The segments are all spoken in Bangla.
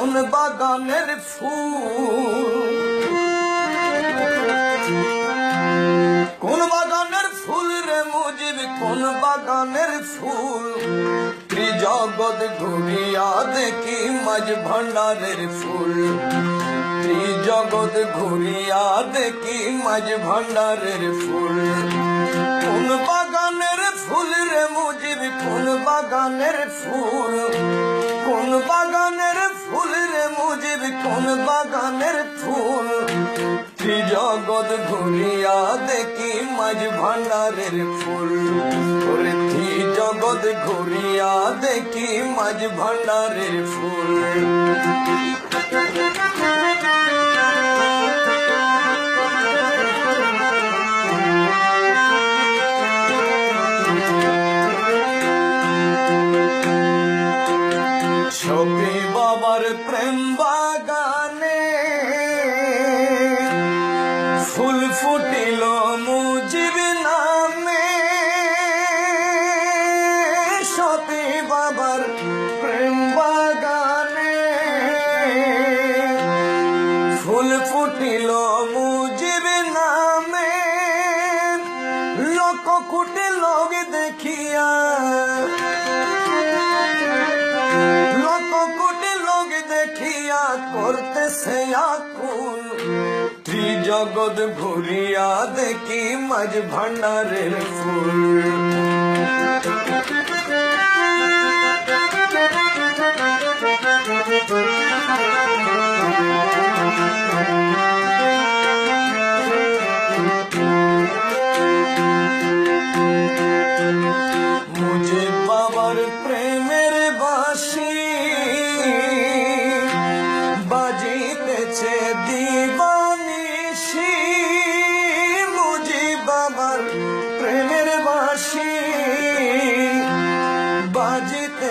কোন বাগানের ফুল। কোন বাগানের ফুল রে মুজিব, কোন বাগানের ফুল? ত্রিজগৎ ঘুরিয়া দেখি মাঝ ভান্ডারের ফুল। ত্রিজগৎ ঘুরিয়া দেখি মাঝ ভান্ডারের ফুল। কোন বাগানের ফুল রে মুজিব, কোন বাগানের ফুল? কোন বাগানের ফুল রে মুজিব কোন বাগানের ফুল। জগৎ ঘুরিয়া দেখি মাঝ ভান্ডারের ফুল। ওরে জগৎ ঘুরিয়া দেখি মাঝ ভান্ডারের ফুল। ফুল ফুটিল মুজিব নামে। সতী বাবার প্রেম বাগানে। ফুল ফুটিল মুজিব নামে। লোক কুটে লোক দেখিয়া। লোক কোটি লোক দেখিয়া করতেছে আকুল। ত্রিজগৎ ঘুরিয়া দেখি মাঝ ভান্ডারের ফুল মুঝে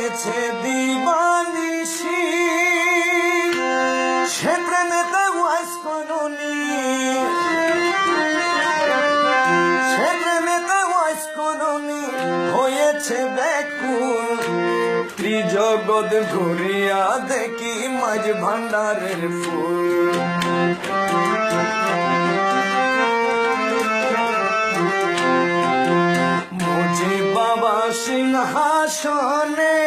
বাজিতেছে দিবানিসি সে প্রেমেতে ওয়াইস করুনি। সে প্রেমেতে ওয়াইস করুনি। হয়েছে ব্যাকুল। ত্রিজগৎ ঘুরিয়া দেখি মাঝ ভান্ডারের ফুল। বাবা সিংহাসনে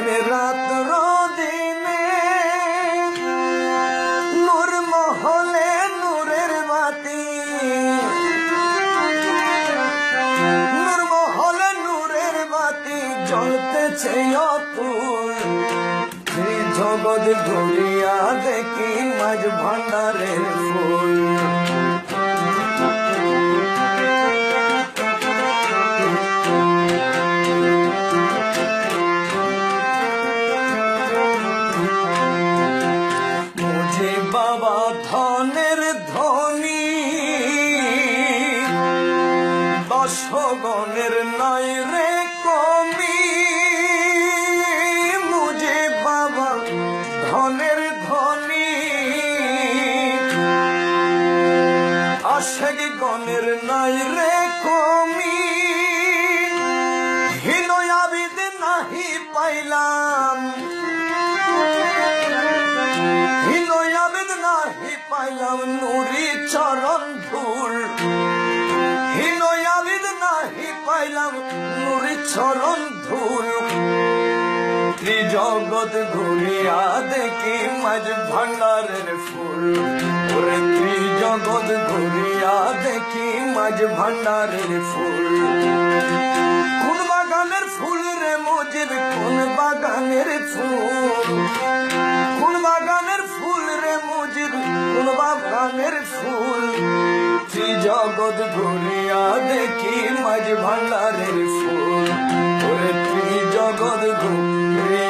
থাকেন রাত্র দিনে নূর মহলে নূরের বাতি। নূর মহলে নূরের বাতি জ্বলতেছে অতুল। জগৎ ঘুরিয়া দেখি মাঝ ভান্ডারের ফুল। দশগণের নয় রে কমি। মুঝে বাবা, ধনের ধনী আশেক গণের নয় রে কমি। হিনয়াবিদ নাহি পাইলাম। চরণ ধুল। ত্রিজগৎ ঘুরিয়া দেখি মাঝ ভান্ডারের ফুল। ওরে ত্রিজগৎ ঘুরিয়া দেখি মাঝ ভান্ডারের ফুল। কোন বাগানের ফুল রে মজিদ কোন বাগানের ফুল? কোন বাগানের ফুল রে মজিদ কোন বাগানের ফুল? ত্রিজগৎ ঘুরিয়া দেখি মাঝ ভান্ডারের ফুল। জগৎ গো